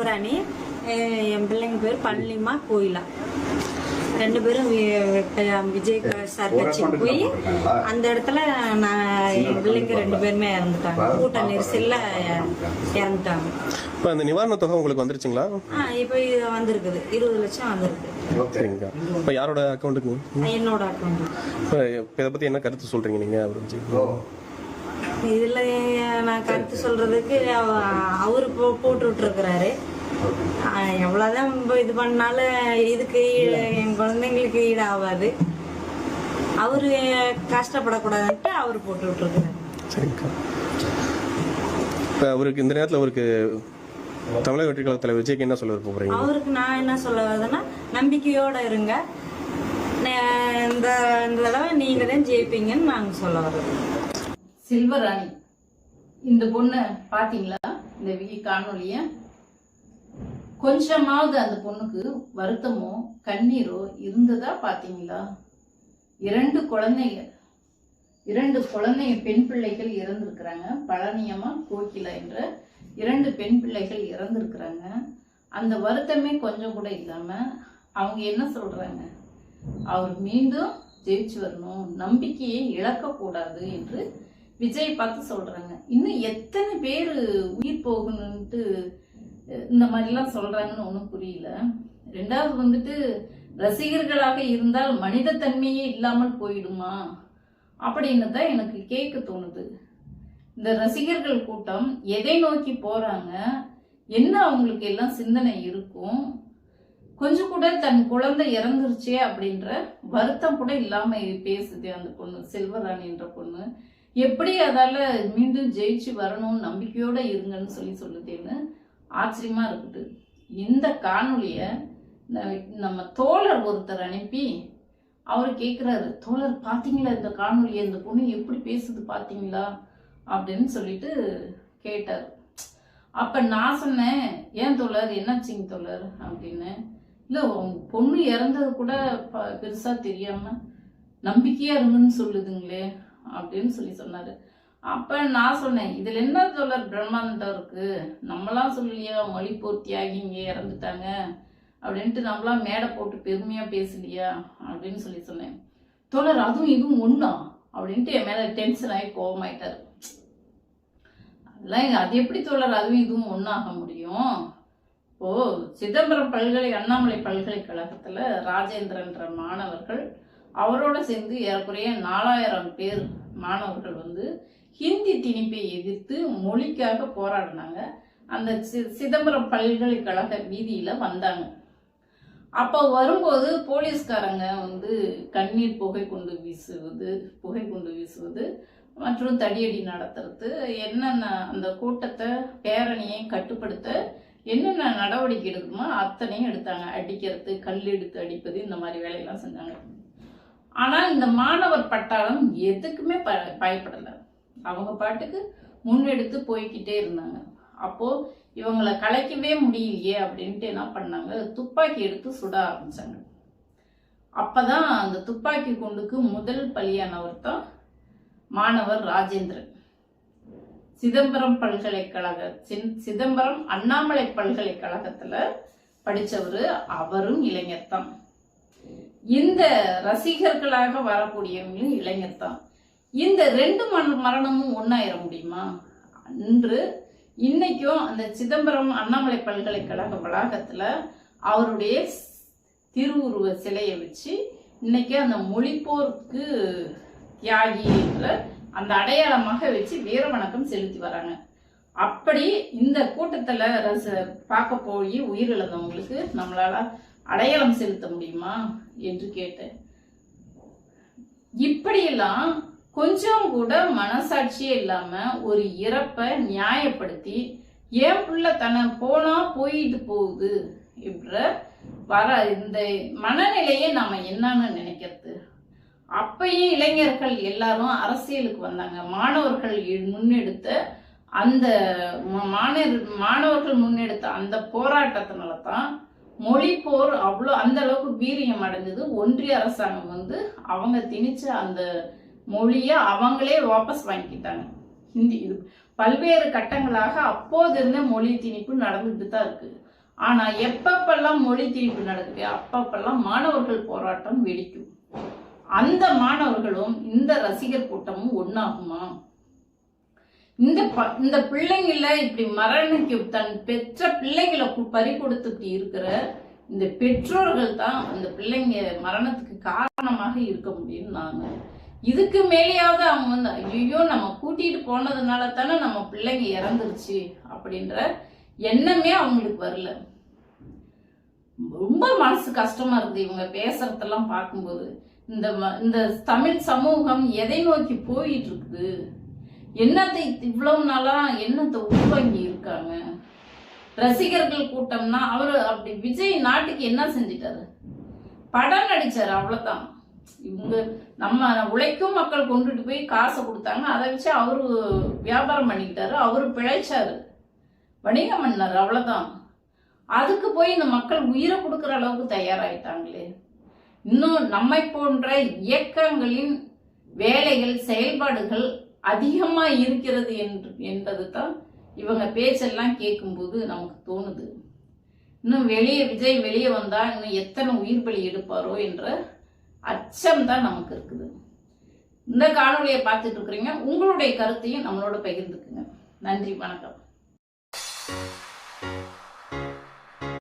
செல்வராணி அஹ் என் பிள்ளைங்க பேர் பழனிமா கோயிலா. ரெண்டு பேரும் விஜய் சார் கட்சிக்கு போய் அந்த இடத்துல நான் என் பிள்ளைங்க ரெண்டு பேருமே இறந்துட்டாங்க. கூட்ட நெரிசல்ல இறந்துட்டாங்க. இப்போ அந்த நிவாரண தொகை உங்களுக்கு வந்துருச்சுங்களா? ஆ இப்போ இது வந்திருக்குது. இருபது லட்சம் வந்திருக்கு. சரிங்க. இப்போ யாரோட அக்கௌண்ட்டுக்கு? என்னோட அக்கௌண்ட் இப்போ இதை பற்றி என்ன கருத்து சொல்கிறீங்க நீங்கள் அவர் இதுல நான் கருத்து சொல்றதுக்கு அவ- அவரு போ- போட்டு விட்டுருக்கிறாரு நம்ம இது பண்ணாலும் இதுக்கு என் குழந்தைங்களுக்கு ஈடு ஆகாது அவரு கஷ்டப்படக்கூடாதுன்ட்டு அவர் போட்டு விட்டுருக்கிறாரு இப்போ அவருக்கு இந்த நேரத்தில் அவருக்கு தமிழக வெற்றி கழக தலைவர் விஜய்க்கு என்ன சொல்ல போகிறீங்க அவருக்கு நான் என்ன சொல்ல வருதுன்னா நம்பிக்கையோட இருங்க. இந்த இந்த தடவை நீங்க தான் ஜெயிப்பீங்கன்னு நாங்க சொல்ல வர்றது செல்வராணி இந்த பொண்ணை பார்த்தீங்களா இந்த வி. காணொலிய கொஞ்சமாவது அந்த பொண்ணுக்கு வருத்தமோ கண்ணீரோ இருந்ததா பார்த்தீங்களா இரண்டு குழந்தைங்க இரண்டு குழந்தைங்க பெண் பிள்ளைகள் இறந்திருக்கிறாங்க. பழனியம்மா கோகிலா என்ற இரண்டு பெண் பிள்ளைகள் இறந்திருக்கிறாங்க. அந்த வருத்தமே கொஞ்சம் கூட இல்லாமல் அவங்க என்ன சொல்கிறாங்க அவர் மீண்டும் ஜெயிச்சு வரணும். நம்பிக்கையை இழக்கக்கூடாது என்று விஜய் பார்த்து சொல்றாங்க. இன்னும் எத்தனை பேர் உயிர் போகணும்ட்டு இந்த மாதிரிலாம் சொல்றாங்கன்னு ஒன்றும் புரியல. ரெண்டாவது வந்துட்டு ரசிகர்களாக இருந்தால் மனித தன்மையே இல்லாமல் போயிடுமா? அப்படின்னு தான் எனக்கு கேட்க தோணுது. இந்த ரசிகர்கள் கூட்டம் எதை நோக்கி போறாங்க? என்ன அவங்களுக்கு எல்லாம் சிந்தனை இருக்கும்? கொஞ்சம் கூட தன் குழந்தை இறந்துருச்சே அப்படின்ற வருத்தம் கூட இல்லாம பேசுது அந்த பொண்ணு செல்வராணின்ற பொண்ணு. எப்படி அதால் மீண்டும் ஜெயிச்சு வரணும்னு நம்பிக்கையோடு இருங்கன்னு சொல்லி சொல்லுதேன்னு ஆச்சரியமாக இருக்குது. இந்த காணொலியை நம்ம தோழர் ஒருத்தர் அனுப்பி அவர் கேட்குறாரு தோழர் பார்த்தீங்களா இந்த காணொலியை இந்த பொண்ணு எப்படி பேசுது பார்த்தீங்களா அப்படின்னு சொல்லிட்டு கேட்டார். அப்போ நான் சொன்னேன் ஏன் தோழர்? என்னாச்சிங்க தோழர்? அப்படின்னு. இல்லை உங்க பொண்ணு இறந்தது கூட ப- தெரியாமல் நம்பிக்கையாக நம்பிக்கையா இருங்கன்னு சொல்லுதுங்களே. அப்படின்னு சொல்லி சொன்னார். அப்போ நான் சொன்னேன் இதில் என்ன தோழர் பிரம்மாண்டம் இருக்குது நம்மளாம் சொல்லலையா மொழி பூர்த்தியாகி இங்கே இறந்துட்டாங்க. அப்படின்ட்டு நம்மளாம் மேடை போட்டு பெருமையாக பேசலையா? அப்படின்னு சொல்லி சொன்னேன். தொடர் அதுவும் இதுவும் ஒன்றா அப்படின்ட்டு என் மேலே டென்ஷன் ஆகி கோபமாயிட்டார் அதெல்லாம் அது எப்படி தொடர் அதுவும் இதுவும் ஒன்றாக முடியும்? ஓ சிதம்பரம் பல்கலை அண்ணாமலை பல்கலைக்கழகத்தில் ராஜேந்திரன்ற மாணவர்கள் அவரோட சேர்ந்து ஏறக்குறைய நாலாயிரம் பேர் மாணவர்கள் வந்து ஹிந்தி திணிப்பை எதிர்த்து மொழிக்காக போராடினாங்க. அந்த சி- சிதம்பரம் பல்கலைக்கழக வீதியில் வந்தாங்க. அப்போ வரும்போது போலீஸ்காரங்க வந்து கண்ணீர் புகை கொண்டு வீசுவது புகை கொண்டு வீசுவது மற்றும் தடியடி நடத்துறது என்னென்ன அந்த கூட்டத்தை பேரணியை கட்டுப்படுத்த என்னென்ன நடவடிக்கை எடுக்குமோ அத்தனையும் எடுத்தாங்க. அடிக்கிறது கல் எடுத்து அடிப்பது இந்த மாதிரி வேலையெல்லாம் செஞ்சாங்க. ஆனால் இந்த மாணவர் பட்டாளம் எதுக்குமே ப பயப்படலை. அவங்க பாட்டுக்கு முன்னெடுத்து போய்கிட்டே இருந்தாங்க. அப்போ இவங்களை கலைக்கவே முடியலையே அப்படின்ட்டு என்ன பண்ணாங்க? துப்பாக்கி எடுத்து சுட ஆரம்பிச்சாங்க. அப்பதான் அந்த துப்பாக்கி குண்டுக்கு முதல் பலியானவர் தான் மாணவர் ராஜேந்திரன். சிதம்பரம் பல்கலைக்கழக சிதம்பரம் அண்ணாமலை பல்கலைக்கழகத்துல படித்தவர் அவரும் இளைஞர் தான் இந்த ரசிகர்களாக வரக்கூடியவங்களும் இளைஞர் தான். இந்த ரெண்டு மரண- மரணமும் ஒன்றாயிர முடியுமா? அன்று இன்னைக்கும் அந்த சிதம்பரம் அண்ணாமலை பல்கலைக்கழக வளாகத்தில் அவருடைய திருவுருவ சிலையை வச்சு இன்னைக்கு அந்த மொழிப்போருக்கு தியாகி என்ற அந்த அடையாளமாக வச்சு வீர வணக்கம் செலுத்தி வராங்க. அப்படி இந்த கூட்டத்தில் ரச பார்க்க போய் உயிரிழந்தவங்களுக்கு நம்மளால அடையாளம் செலுத்த முடியுமா என்று கேட்டேன். இப்படியெல்லாம் கொஞ்சம் கூட மனசாட்சியே இல்லாம ஒரு இறப்பை நியாயப்படுத்தி ஏன் புள்ள தன போனா போயிட்டு போகுது என்ற வர இந்த மனநிலையை நாம என்னன்னு நினைக்கிறது. அப்பயும் இளைஞர்கள் எல்லாரும் அரசியலுக்கு வந்தாங்க. மாணவர்கள் முன்னெடுத்த அந்த மாணவர் மாணவர்கள் முன்னெடுத்த அந்த போராட்டத்தினால தான் மொழி போர் அவ்வளோ அந்த அளவுக்கு வீரியம் அடைஞ்சது. ஒன்றிய அரசாங்கம் வந்து அவங்க திணிச்ச அந்த மொழியை அவங்களே வாபஸ் வாங்கிக்கிட்டாங்க. ஹிந்தி இது பல்வேறு கட்டங்களாக அப்போது இருந்த மொழி திணிப்பு நடந்துட்டு தான் இருக்கு. ஆனா எப்பப்பெல்லாம் மொழி திணிப்பு நடக்குது அப்பப்பெல்லாம் மாணவர்கள் போராட்டம் வெடிக்கும். அந்த மாணவர்களும் இந்த ரசிகர் கூட்டமும் ஒன்றாகுமா இந்த ப- இந்த பிள்ளைங்கள இப்படி மரணிக்கு தன் பெற்ற பிள்ளைங்களை பறி கொடுத்துட்டு இருக்கிற இந்த பெற்றோர்கள் தான் அந்த பிள்ளைங்க மரணத்துக்கு காரணமாக இருக்க முடியும் நான் இதுக்கு மேலேயாவது அவங்க வந்து ஐயோ நம்ம கூட்டிட்டு போனதுனால தானே நம்ம பிள்ளைங்க இறந்துருச்சு அப்படின்ற எண்ணமே அவங்களுக்கு வரல. ரொம்ப மனசு கஷ்டமா இருக்குது இவங்க பேசுறதெல்லாம் பார்க்கும்போது. இந்த ம- இந்த தமிழ் சமூகம் எதை நோக்கி போயிட்டு இருக்குது? என்னத்தை இவ்வளவு நாளா என்னத்தை உள்வாங்கி இருக்காங்க? ரசிகர்கள் கூட்டம்னா அவரு அப்படி விஜய் நாட்டுக்கு என்ன செஞ்சிட்டாரு? படம் நடிச்சாரு அவ்வளவுதான். இவங்க நம்ம உழைக்கும் மக்கள் கொண்டுட்டு போய் காசை கொடுத்தாங்க. அதை வச்சு அவரு வியாபாரம் பண்ணிக்கிட்டாரு அவரு பிழைச்சாரு. வணிகம் பண்ணாரு அவ்வளவுதான். அதுக்கு போய் இந்த மக்கள் உயிரை கொடுக்குற அளவுக்கு தயாராயிட்டாங்களே. இன்னும் நம்மை போன்ற இயக்கங்களின் வேலைகள் செயல்பாடுகள் அதிகமா இருக்கிறது என்று என்பது தான் இவங்க பேச்செல்லாம் கேட்கும்போது நமக்கு தோணுது. இன்னும் வெளியே விஜய் வெளியே வந்தா இன்னும் எத்தனை உயிர் பலி எடுப்பாரோ என்ற அச்சம் தான் நமக்கு இருக்குது. இந்த காணொலியை பார்த்துட்டு இருக்கிறீங்க. உங்களுடைய கருத்தையும் நம்மளோட பகிர்ந்துக்குங்க. நன்றி வணக்கம்.